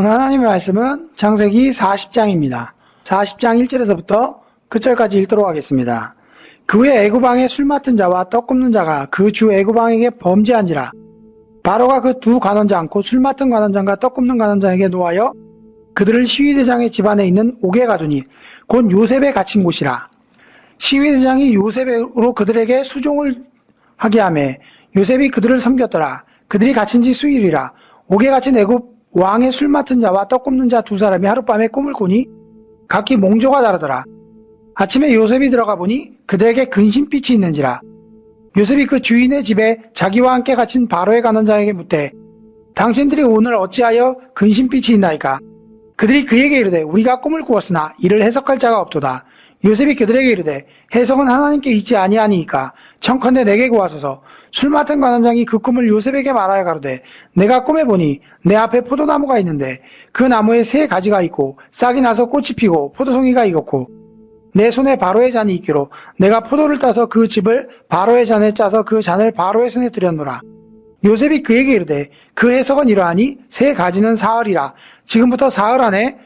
오늘 하나님의 말씀은 창세기 40장입니다. 40장 1절에서부터 끝절까지 읽도록 하겠습니다. 그 후에 애구방에 술 맡은 자와 떡 굽는 자가 그 주 애구방에게 범죄한지라 바로가 그 두 관원장 곧 술 맡은 관원장과 떡 굽는 관원장에게 노하여 그들을 시위대장의 집안에 있는 옥에 가두니 곧 요셉에 갇힌 곳이라 시위대장이 요셉으로 그들에게 수종을 하게 하매 요셉이 그들을 섬겼더라 그들이 갇힌 지 수일이라 옥에 갇힌 애굽 왕의 술 맡은 자와 떡 굽는 자 두 사람이 하룻밤에 꿈을 꾸니 각기 몽조가 다르더라. 아침에 요셉이 들어가 보니 그들에게 근심빛이 있는지라. 요셉이 그 주인의 집에 자기와 함께 갇힌 바로의 관원장에게 묻되 당신들이 오늘 어찌하여 근심빛이 있나이까? 그들이 그에게 이르되 우리가 꿈을 꾸었으나 이를 해석할 자가 없도다. 요셉이 그들에게 이르되 해석은 하나님께 있지 아니하니이까 청컨대 내게 구하소서 술 맡은 관원장이 그 꿈을 요셉에게 말하여 가로되 내가 꿈에 보니 내 앞에 포도나무가 있는데 그 나무에 세 가지가 있고 싹이 나서 꽃이 피고 포도송이가 익었고 내 손에 바로의 잔이 있기로 내가 포도를 따서 그 집을 바로의 잔에 짜서 그 잔을 바로의 손에 들였노라. 요셉이 그에게 이르되 그 해석은 이러하니 세 가지는 사흘이라. 지금부터 사흘 안에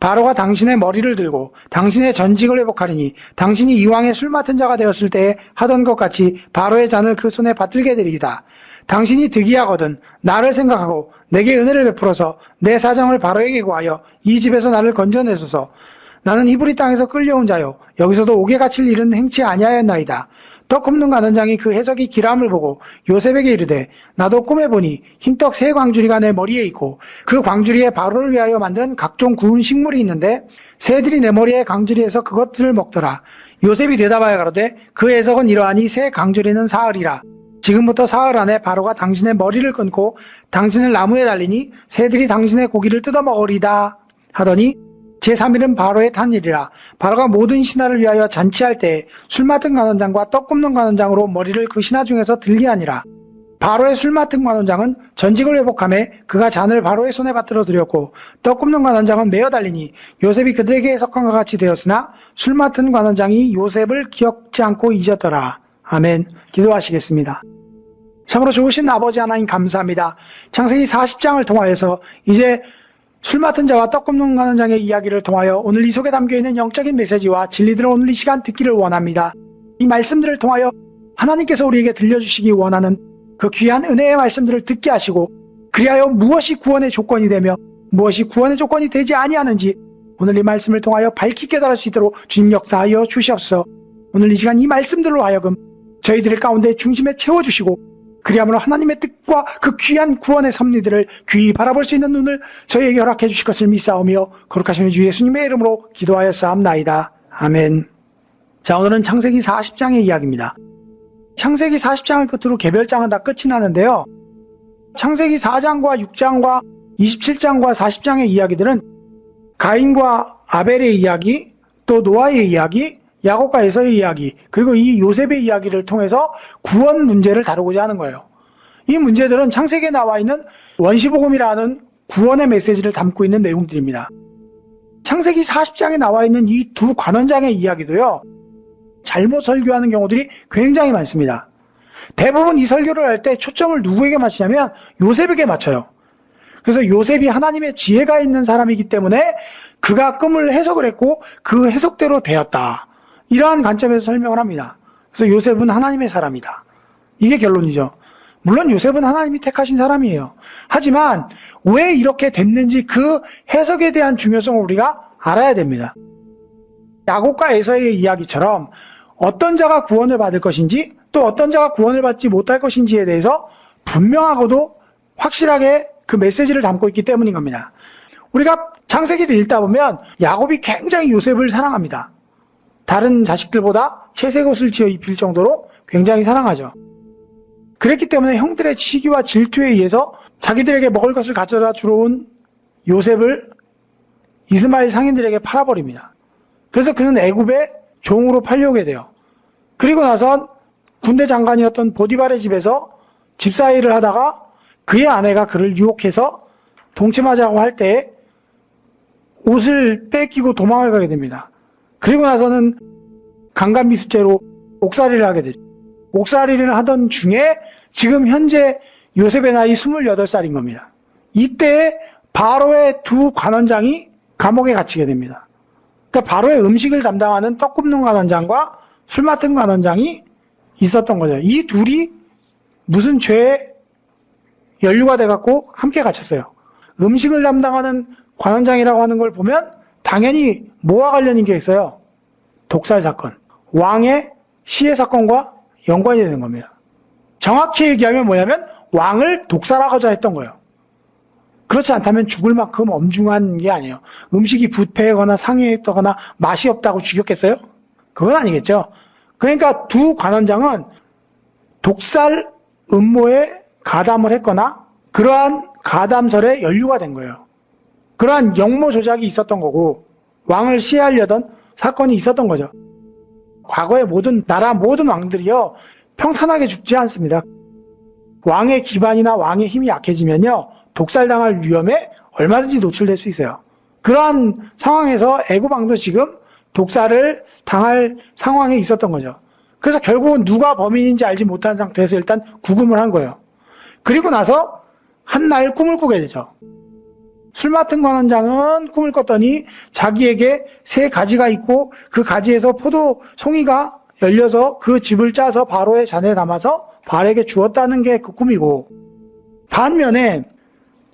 바로가 당신의 머리를 들고 당신의 전직을 회복하리니 당신이 이왕의 술 맡은 자가 되었을 때에 하던 것 같이 바로의 잔을 그 손에 받들게 되리이다. 당신이 득이하거든 나를 생각하고 내게 은혜를 베풀어서 내 사정을 바로에게 구하여 이 집에서 나를 건져내소서. 나는 히브리 땅에서 끌려온 자요 여기서도 옥에 갇힐 일은 행치 아니하였나이다. 떡 굽는 관원장이 그 해석이 기람을 보고 요셉에게 이르되 나도 꿈에 보니 흰떡 세 광주리가 내 머리에 있고 그 광주리에 바로를 위하여 만든 각종 구운 식물이 있는데 새들이 내 머리에 광주리에서 그것들을 먹더라. 요셉이 대답하여 가로되 그 해석은 이러하니 새 광주리는 사흘이라. 지금부터 사흘 안에 바로가 당신의 머리를 끊고 당신을 나무에 달리니 새들이 당신의 고기를 뜯어 먹으리다 하더니 제3일은 바로의 탄일이라 바로가 모든 신하를 위하여 잔치할 때 술 맡은 관원장과 떡 굽는 관원장으로 머리를 그 신하 중에서 들게 하니라. 바로의 술 맡은 관원장은 전직을 회복함에 그가 잔을 바로의 손에 받들어 드렸고 떡 굽는 관원장은 메어 달리니 요셉이 그들에게 해석한 것 같이 되었으나 술 맡은 관원장이 요셉을 기억지 않고 잊었더라. 아멘. 기도하시겠습니다. 참으로 좋으신 아버지 하나님 감사합니다. 창세기 40장을 통하여서 이제 술 맡은 자와 떡 굽는 관원장의 이야기를 통하여 오늘 이 속에 담겨 있는 영적인 메시지와 진리들을 오늘 이 시간 듣기를 원합니다. 이 말씀들을 통하여 하나님께서 우리에게 들려주시기 원하는 그 귀한 은혜의 말씀들을 듣게 하시고 그리하여 무엇이 구원의 조건이 되며 무엇이 구원의 조건이 되지 아니하는지 오늘 이 말씀을 통하여 밝히 깨달을 수 있도록 주님 역사하여 주시옵소서. 오늘 이 시간 이 말씀들로 하여금 저희들 가운데 중심에 채워주시고 그리함으로 하나님의 뜻과 그 귀한 구원의 섭리들을 귀히 바라볼 수 있는 눈을 저희에게 허락해 주실 것을 믿사오며 거룩하신 주 예수님의 이름으로 기도하였사옵나이다. 아멘. 자 오늘은 창세기 40장의 이야기입니다. 창세기 40장을 끝으로 개별장은 다 끝이 나는데요. 창세기 4장과 6장과 27장과 40장의 이야기들은 가인과 아벨의 이야기, 또 노아의 이야기, 야곱과 에서의 이야기, 그리고 이 요셉의 이야기를 통해서 구원 문제를 다루고자 하는 거예요. 이 문제들은 창세기에 나와 있는 원시복음이라는 구원의 메시지를 담고 있는 내용들입니다. 창세기 40장에 나와 있는 이 두 관원장의 이야기도요, 잘못 설교하는 경우들이 굉장히 많습니다. 대부분 이 설교를 할 때 초점을 누구에게 맞추냐면 요셉에게 맞춰요. 그래서 요셉이 하나님의 지혜가 있는 사람이기 때문에 그가 꿈을 해석을 했고 그 해석대로 되었다. 이러한 관점에서 설명을 합니다. 그래서 요셉은 하나님의 사람이다. 이게 결론이죠. 물론 요셉은 하나님이 택하신 사람이에요. 하지만 왜 이렇게 됐는지 그 해석에 대한 중요성을 우리가 알아야 됩니다. 야곱과 에서의 이야기처럼 어떤 자가 구원을 받을 것인지 또 어떤 자가 구원을 받지 못할 것인지에 대해서 분명하고도 확실하게 그 메시지를 담고 있기 때문인 겁니다. 우리가 창세기를 읽다 보면 야곱이 굉장히 요셉을 사랑합니다. 다른 자식들보다 채색 옷을 지어 입힐 정도로 굉장히 사랑하죠. 그랬기 때문에 형들의 시기와 질투에 의해서 자기들에게 먹을 것을 가져다 주러 온 요셉을 이스마엘 상인들에게 팔아버립니다. 그래서 그는 애굽의 종으로 팔려오게 돼요. 그리고 나선 군대 장관이었던 보디발의 집에서 집사 일을 하다가 그의 아내가 그를 유혹해서 동침하자고 할 때 옷을 뺏기고 도망을 가게 됩니다. 그리고 나서는 강간미수죄로 옥살이를 하게 되죠. 옥살이를 하던 중에 지금 현재 요셉의 나이 28살인 겁니다. 이때 바로의 두 관원장이 감옥에 갇히게 됩니다. 그러니까 바로의 음식을 담당하는 떡 굽는 관원장과 술 맡은 관원장이 있었던 거죠. 이 둘이 무슨 죄에 연루가 돼갖고 함께 갇혔어요. 음식을 담당하는 관원장이라고 하는 걸 보면 당연히 뭐와 관련인 게 있어요? 독살 사건. 왕의 시해 사건과 연관이 되는 겁니다. 정확히 얘기하면 뭐냐면 왕을 독살하고자 했던 거예요. 그렇지 않다면 죽을 만큼 엄중한 게 아니에요. 음식이 부패하거나 상해했다거나 맛이 없다고 죽였겠어요? 그건 아니겠죠. 그러니까 두 관원장은 독살 음모에 가담을 했거나 그러한 가담설에 연루가 된 거예요. 그러한 영모 조작이 있었던 거고 왕을 시해하려던 사건이 있었던 거죠. 과거의 모든 나라 모든 왕들이요 평탄하게 죽지 않습니다. 왕의 기반이나 왕의 힘이 약해지면요 독살당할 위험에 얼마든지 노출될 수 있어요. 그러한 상황에서 애고방도 지금 독살을 당할 상황에 있었던 거죠. 그래서 결국은 누가 범인인지 알지 못한 상태에서 일단 구금을 한 거예요. 그리고 나서 한 날 꿈을 꾸게 되죠. 술 맡은 관원장은 꿈을 꿨더니 자기에게 세 가지가 있고 그 가지에서 포도 송이가 열려서 그 집을 짜서 바로의 잔에 담아서 발에게 주었다는 게 그 꿈이고 반면에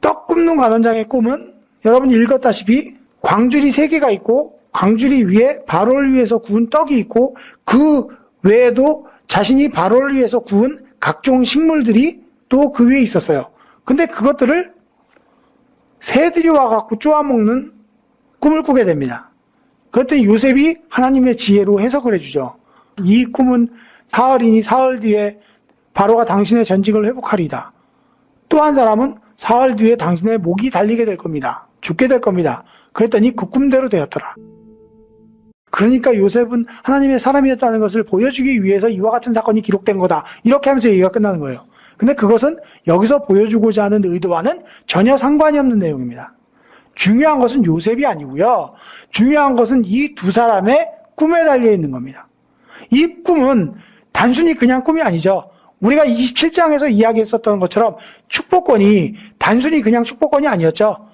떡 굽는 관원장의 꿈은 여러분이 읽었다시피 광줄이 세 개가 있고 광줄이 위에 바로를 위해서 구운 떡이 있고 그 외에도 자신이 바로를 위해서 구운 각종 식물들이 또 그 위에 있었어요. 근데 그것들을 새들이 와갖고 쪼아먹는 꿈을 꾸게 됩니다. 그랬더니 요셉이 하나님의 지혜로 해석을 해주죠. 이 꿈은 사흘이니 사흘 뒤에 바로가 당신의 전직을 회복하리다. 또 한 사람은 사흘 뒤에 당신의 목이 달리게 될 겁니다. 죽게 될 겁니다. 그랬더니 그 꿈대로 되었더라. 그러니까 요셉은 하나님의 사람이었다는 것을 보여주기 위해서 이와 같은 사건이 기록된 거다. 이렇게 하면서 얘기가 끝나는 거예요. 근데 그것은 여기서 보여주고자 하는 의도와는 전혀 상관이 없는 내용입니다. 중요한 것은 요셉이 아니고요. 중요한 것은 이 두 사람의 꿈에 달려 있는 겁니다. 이 꿈은 단순히 그냥 꿈이 아니죠. 우리가 27장에서 이야기했었던 것처럼 축복권이 단순히 그냥 축복권이 아니었죠.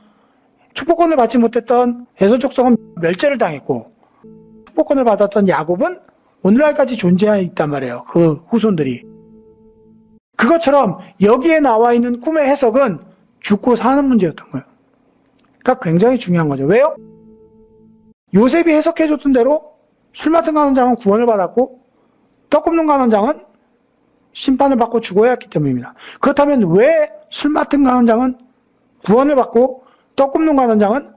축복권을 받지 못했던 족속은 멸절을 당했고 축복권을 받았던 야곱은 오늘날까지 존재해 있단 말이에요. 그 후손들이. 그것처럼 여기에 나와 있는 꿈의 해석은 죽고 사는 문제였던 거예요. 그러니까 굉장히 중요한 거죠. 왜요? 요셉이 해석해줬던 대로 술 맡은 간원장은 구원을 받았고 떡 굽는 간원장은 심판을 받고 죽어야 했기 때문입니다. 그렇다면 왜 술 맡은 간원장은 구원을 받고 떡 굽는 간원장은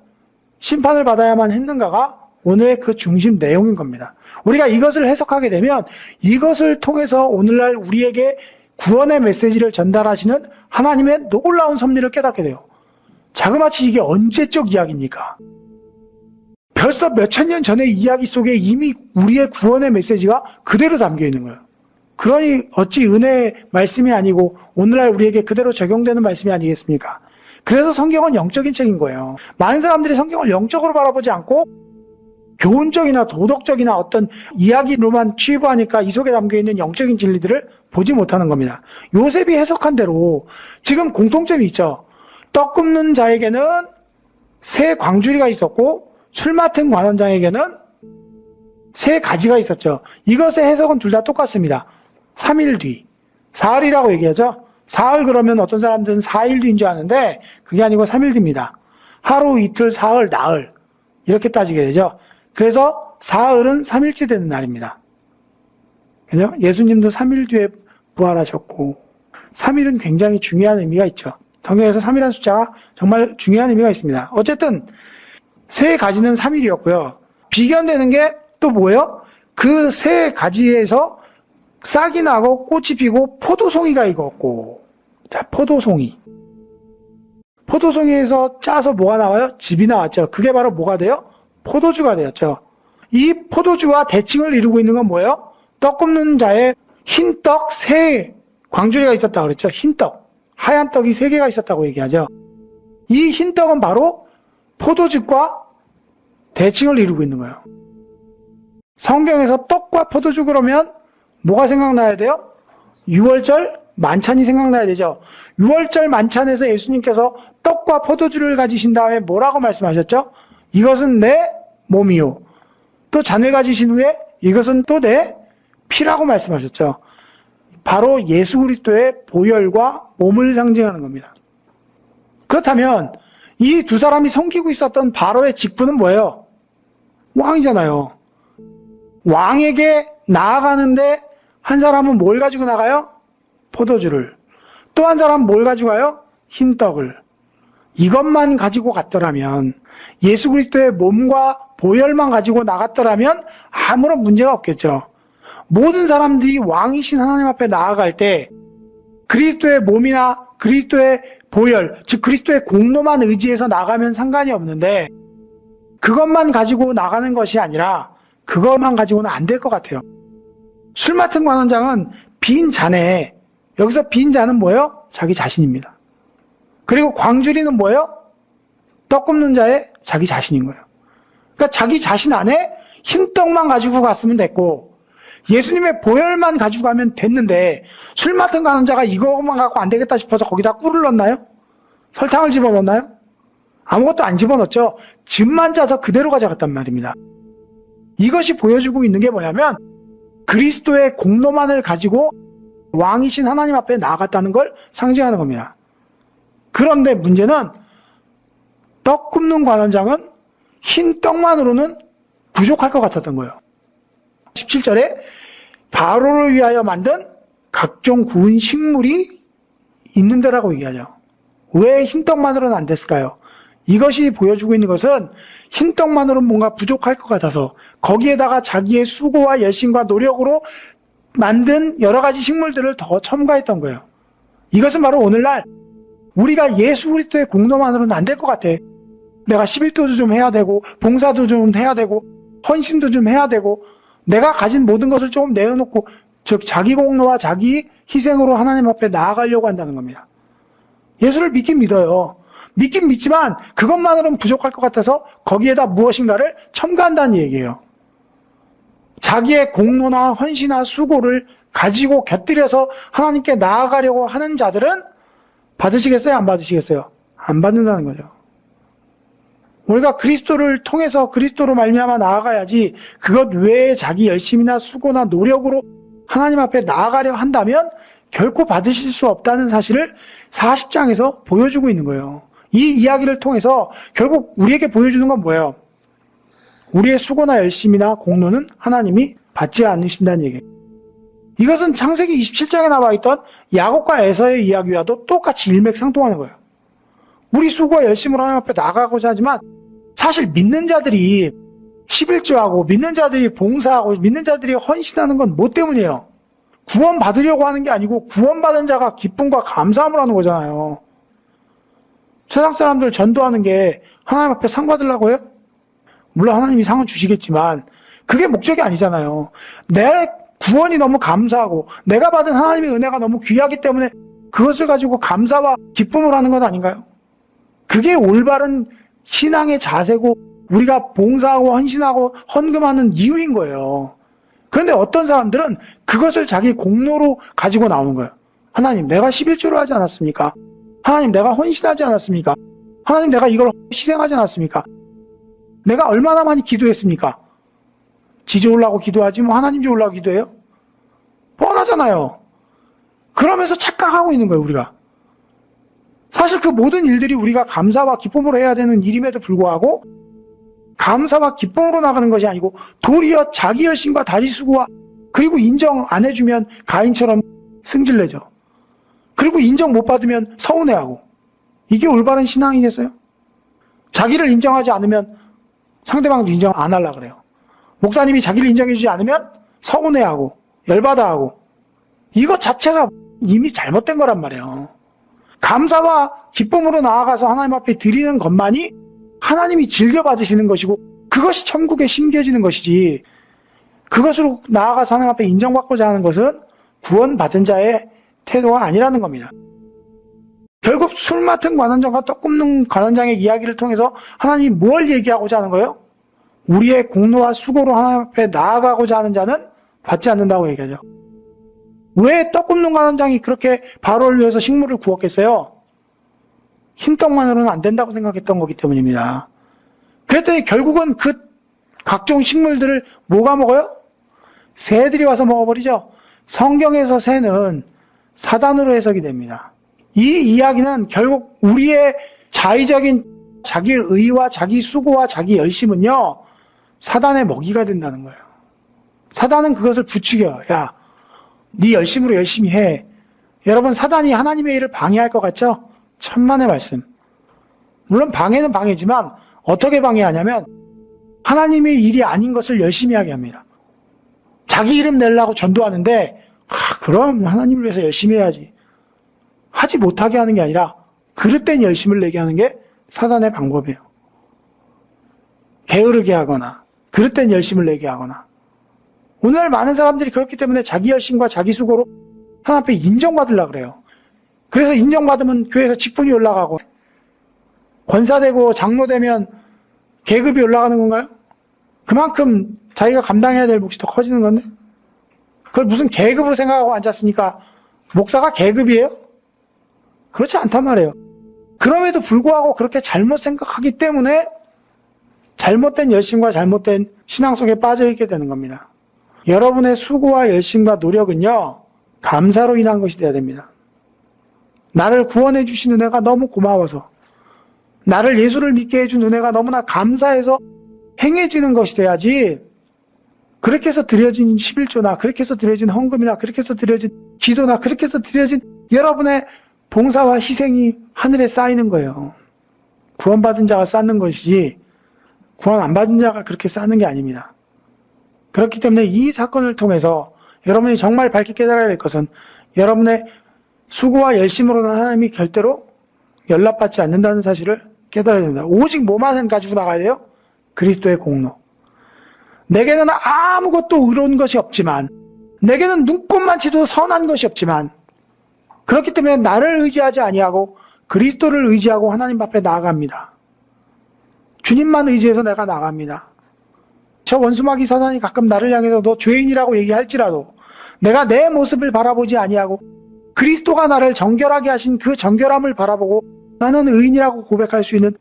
심판을 받아야만 했는가가 오늘의 그 중심 내용인 겁니다. 우리가 이것을 해석하게 되면 이것을 통해서 오늘날 우리에게 구원의 메시지를 전달하시는 하나님의 놀라운 섭리를 깨닫게 돼요. 자그마치 이게 언제적 이야기입니까? 벌써 몇천 년 전의 이야기 속에 이미 우리의 구원의 메시지가 그대로 담겨 있는 거예요. 그러니 어찌 은혜의 말씀이 아니고 오늘날 우리에게 그대로 적용되는 말씀이 아니겠습니까? 그래서 성경은 영적인 책인 거예요. 많은 사람들이 성경을 영적으로 바라보지 않고 교훈적이나 도덕적이나 어떤 이야기로만 취부하니까 이 속에 담겨 있는 영적인 진리들을 보지 못하는 겁니다. 요셉이 해석한 대로 지금 공통점이 있죠. 떡 굽는 자에게는 새 광주리가 있었고 술 맡은 관원장에게는 세 가지가 있었죠. 이것의 해석은 둘 다 똑같습니다. 3일 뒤. 사흘이라고 얘기하죠. 사흘 그러면 어떤 사람들은 4일 뒤인 줄 아는데 그게 아니고 3일 뒤입니다. 하루, 이틀, 사흘, 나흘. 이렇게 따지게 되죠. 그래서 사흘은 3일째 되는 날입니다. 그죠? 예수님도 3일 뒤에 부활하셨고 3일은 굉장히 중요한 의미가 있죠. 성경에서 3이라는 숫자가 정말 중요한 의미가 있습니다. 어쨌든 세 가지는 3일이었고요. 비견되는 게 또 뭐예요? 그 세 가지에서 싹이 나고 꽃이 피고 포도송이가 익었고 자 포도송이 포도송이에서 짜서 뭐가 나와요? 즙이 나왔죠. 그게 바로 뭐가 돼요? 포도주가 되었죠. 이 포도주와 대칭을 이루고 있는 건 뭐예요? 떡 굽는 자의 흰떡 세 광주리가 있었다 그랬죠. 흰떡 하얀 떡이 세 개가 있었다고 얘기하죠. 이 흰떡은 바로 포도즙과 대칭을 이루고 있는 거예요. 성경에서 떡과 포도주 그러면 뭐가 생각나야 돼요? 6월절 만찬이 생각나야 되죠. 6월절 만찬에서 예수님께서 떡과 포도주를 가지신 다음에 뭐라고 말씀하셨죠? 이것은 내 몸이요. 또 잔을 가지신 후에 이것은 또 내 피라고 말씀하셨죠. 바로 예수 그리스도의 보혈과 몸을 상징하는 겁니다. 그렇다면 이 두 사람이 섬기고 있었던 바로의 직분은 뭐예요? 왕이잖아요. 왕에게 나아가는데 한 사람은 뭘 가지고 나가요? 포도주를. 또 한 사람은 뭘 가지고 가요? 흰떡을. 이것만 가지고 갔더라면 예수 그리스도의 몸과 보혈만 가지고 나갔더라면 아무런 문제가 없겠죠. 모든 사람들이 왕이신 하나님 앞에 나아갈 때 그리스도의 몸이나 그리스도의 보혈, 즉 그리스도의 공로만 의지해서 나가면 상관이 없는데 그것만 가지고 나가는 것이 아니라 그것만 가지고는 안 될 것 같아요. 술 맡은 관원장은 빈 잔에 여기서 빈 잔은 뭐예요? 자기 자신입니다. 그리고 광주리는 뭐예요? 떡 굽는 자의 자기 자신인 거예요. 그러니까 자기 자신 안에 흰 떡만 가지고 갔으면 됐고 예수님의 보혈만 가지고 가면 됐는데 술 맡은 가는 자가 이것만 갖고 안 되겠다 싶어서 거기다 꿀을 넣나요? 설탕을 집어넣나요? 아무것도 안 집어넣었죠. 즙만 짜서 그대로 가져갔단 말입니다. 이것이 보여주고 있는 게 뭐냐면 그리스도의 공로만을 가지고 왕이신 하나님 앞에 나아갔다는 걸 상징하는 겁니다. 그런데 문제는 떡 굽는 관원장은 흰 떡만으로는 부족할 것 같았던 거예요. 17절에 바로를 위하여 만든 각종 구운 식물이 있는 데라고 얘기하죠. 왜 흰떡만으로는 안 됐을까요? 이것이 보여주고 있는 것은 흰떡만으로는 뭔가 부족할 것 같아서 거기에다가 자기의 수고와 열심과 노력으로 만든 여러 가지 식물들을 더 첨가했던 거예요. 이것은 바로 오늘날 우리가 예수 그리스도의 공로만으로는 안 될 것 같아. 내가 11도도 좀 해야 되고 봉사도 좀 해야 되고 헌신도 좀 해야 되고 내가 가진 모든 것을 조금 내어놓고 즉 자기 공로와 자기 희생으로 하나님 앞에 나아가려고 한다는 겁니다. 예수를 믿긴 믿어요. 믿긴 믿지만 그것만으로는 부족할 것 같아서 거기에다 무엇인가를 첨가한다는 얘기예요. 자기의 공로나 헌신이나 수고를 가지고 곁들여서 하나님께 나아가려고 하는 자들은 받으시겠어요? 안 받으시겠어요? 안 받는다는 거죠. 우리가 그리스도를 통해서 그리스도로 말미암아 나아가야지 그것 외에 자기 열심이나 수고나 노력으로 하나님 앞에 나아가려 한다면 결코 받으실 수 없다는 사실을 40장에서 보여주고 있는 거예요. 이 이야기를 통해서 결국 우리에게 보여주는 건 뭐예요? 우리의 수고나 열심이나 공로는 하나님이 받지 않으신다는 얘기예요. 이것은 창세기 27장에 나와 있던 야곱과 에서의 이야기와도 똑같이 일맥상통하는 거예요. 우리 수고와 열심으로 하나님 앞에 나가고자 하지만 사실 믿는 자들이 11조하고 믿는 자들이 봉사하고 믿는 자들이 헌신하는 건 뭐 때문이에요? 구원 받으려고 하는 게 아니고 구원받은 자가 기쁨과 감사함을 하는 거잖아요. 세상 사람들 전도하는 게 하나님 앞에 상 받으려고 해요? 물론 하나님이 상은 주시겠지만 그게 목적이 아니잖아요. 내 구원이 너무 감사하고 내가 받은 하나님의 은혜가 너무 귀하기 때문에 그것을 가지고 감사와 기쁨을 하는 것 아닌가요? 그게 올바른 신앙의 자세고 우리가 봉사하고 헌신하고 헌금하는 이유인 거예요. 그런데 어떤 사람들은 그것을 자기 공로로 가지고 나오는 거예요. 하나님, 내가 11조를 하지 않았습니까? 하나님, 내가 헌신하지 않았습니까? 하나님, 내가 이걸 희생하지 않았습니까? 내가 얼마나 많이 기도했습니까? 지지 올라고 기도하지 뭐 하나님 지 올라고 기도해요? 뻔하잖아요. 그러면서 착각하고 있는 거예요, 우리가. 사실 그 모든 일들이 우리가 감사와 기쁨으로 해야 되는 일임에도 불구하고 감사와 기쁨으로 나가는 것이 아니고 도리어 자기 열심과 다리 수고와 그리고 인정 안 해주면 가인처럼 승질내죠. 그리고 인정 못 받으면 서운해하고 이게 올바른 신앙이겠어요? 자기를 인정하지 않으면 상대방도 인정 안 하려 그래요. 목사님이 자기를 인정해주지 않으면 서운해하고 열받아하고 이것 자체가 이미 잘못된 거란 말이에요. 감사와 기쁨으로 나아가서 하나님 앞에 드리는 것만이 하나님이 즐겨 받으시는 것이고 그것이 천국에 심겨지는 것이지 그것으로 나아가서 하나님 앞에 인정받고자 하는 것은 구원받은 자의 태도가 아니라는 겁니다. 결국 술 맡은 관원장과 떡 굽는 관원장의 이야기를 통해서 하나님이 뭘 얘기하고자 하는 거예요? 우리의 공로와 수고로 하나님 앞에 나아가고자 하는 자는 받지 않는다고 얘기하죠. 왜 떡 굽는 관원장이 그렇게 바로를 위해서 식물을 구웠겠어요? 흰떡만으로는 안 된다고 생각했던 거기 때문입니다. 그랬더니 결국은 그 각종 식물들을 뭐가 먹어요? 새들이 와서 먹어버리죠. 성경에서 새는 사단으로 해석이 됩니다. 이 이야기는 결국 우리의 자의적인 자기 의와 자기 수고와 자기 열심은요, 사단의 먹이가 된다는 거예요. 사단은 그것을 부추겨. 야, 네 열심으로 열심히 해. 여러분, 사단이 하나님의 일을 방해할 것 같죠? 천만의 말씀. 물론 방해는 방해지만 어떻게 방해하냐면 하나님의 일이 아닌 것을 열심히 하게 합니다. 자기 이름 내려고 전도하는데 아, 그럼 하나님을 위해서 열심히 해야지. 하지 못하게 하는 게 아니라 그릇된 열심을 내게 하는 게 사단의 방법이에요. 게으르게 하거나 그릇된 열심을 내게 하거나 오늘 많은 사람들이 그렇기 때문에 자기 열심과 자기 수고로 하나님 앞에 인정받으려고 그래요. 그래서 인정받으면 교회에서 직분이 올라가고 권사되고 장로되면 계급이 올라가는 건가요? 그만큼 자기가 감당해야 될 몫이 더 커지는 건데 그걸 무슨 계급으로 생각하고 앉았으니까 목사가 계급이에요? 그렇지 않단 말이에요. 그럼에도 불구하고 그렇게 잘못 생각하기 때문에 잘못된 열심과 잘못된 신앙 속에 빠져 있게 되는 겁니다. 여러분의 수고와 열심과 노력은요, 감사로 인한 것이 되어야 됩니다. 나를 구원해 주신 은혜가 너무 고마워서, 나를 예수를 믿게 해준 은혜가 너무나 감사해서 행해지는 것이 돼야지, 그렇게 해서 드려진 11조나, 그렇게 해서 드려진 헌금이나, 그렇게 해서 드려진 기도나, 그렇게 해서 드려진 여러분의 봉사와 희생이 하늘에 쌓이는 거예요. 구원받은 자가 쌓는 것이지, 구원 안 받은 자가 그렇게 쌓는 게 아닙니다. 그렇기 때문에 이 사건을 통해서 여러분이 정말 밝게 깨달아야 될 것은 여러분의 수고와 열심으로는 하나님이 절대로 연락받지 않는다는 사실을 깨달아야 됩니다. 오직 뭐만 가지고 나가야 돼요? 그리스도의 공로. 내게는 아무것도 의로운 것이 없지만, 내게는 눈꽃만치도 선한 것이 없지만, 그렇기 때문에 나를 의지하지 아니하고 그리스도를 의지하고 하나님 앞에 나아갑니다. 주님만 의지해서 내가 나갑니다. 저 원수마귀 사단이 가끔 나를 향해서 너 죄인이라고 얘기할지라도 내가 내 모습을 바라보지 아니하고 그리스도가 나를 정결하게 하신 그 정결함을 바라보고 나는 의인이라고 고백할 수 있는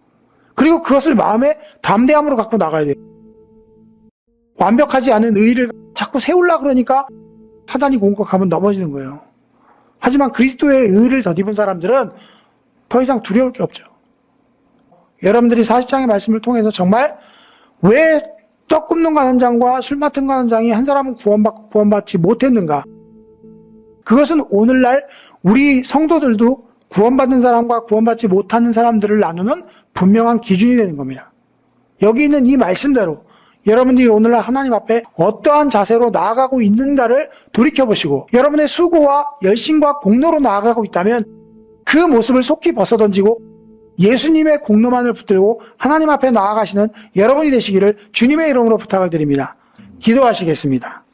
그리고 그것을 마음에 담대함으로 갖고 나가야 돼요. 완벽하지 않은 의의를 자꾸 세우려 그러니까 사단이 공격하면 넘어지는 거예요. 하지만 그리스도의 의를 덧입은 사람들은 더 이상 두려울 게 없죠. 여러분들이 40장의 말씀을 통해서 정말 왜 떡 굽는 관원장과 술 맡은 관원장이 한 사람은 구원받, 구원받지 못했는가? 그것은 오늘날 우리 성도들도 구원받은 사람과 구원받지 못하는 사람들을 나누는 분명한 기준이 되는 겁니다. 여기 있는 이 말씀대로 여러분들이 오늘날 하나님 앞에 어떠한 자세로 나아가고 있는가를 돌이켜보시고 여러분의 수고와 열심과 공로로 나아가고 있다면 그 모습을 속히 벗어던지고 예수님의 공로만을 붙들고 하나님 앞에 나아가시는 여러분이 되시기를 주님의 이름으로 부탁을 드립니다. 기도하시겠습니다.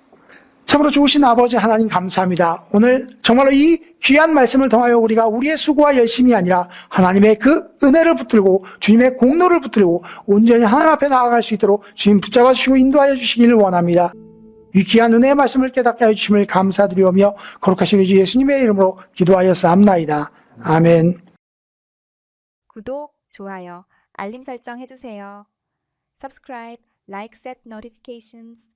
참으로 좋으신 아버지 하나님 감사합니다. 오늘 정말로 이 귀한 말씀을 통하여 우리가 우리의 수고와 열심이 아니라 하나님의 그 은혜를 붙들고 주님의 공로를 붙들고 온전히 하나님 앞에 나아갈 수 있도록 주님 붙잡아 주시고 인도하여 주시기를 원합니다. 이 귀한 은혜의 말씀을 깨닫게 하여 주심을 감사드리오며 거룩하신 우리 주 예수님의 이름으로 기도하여 싸움나이다. 아멘. 구독, 좋아요, 알림 설정 해주세요. Subscribe, like, set notifications.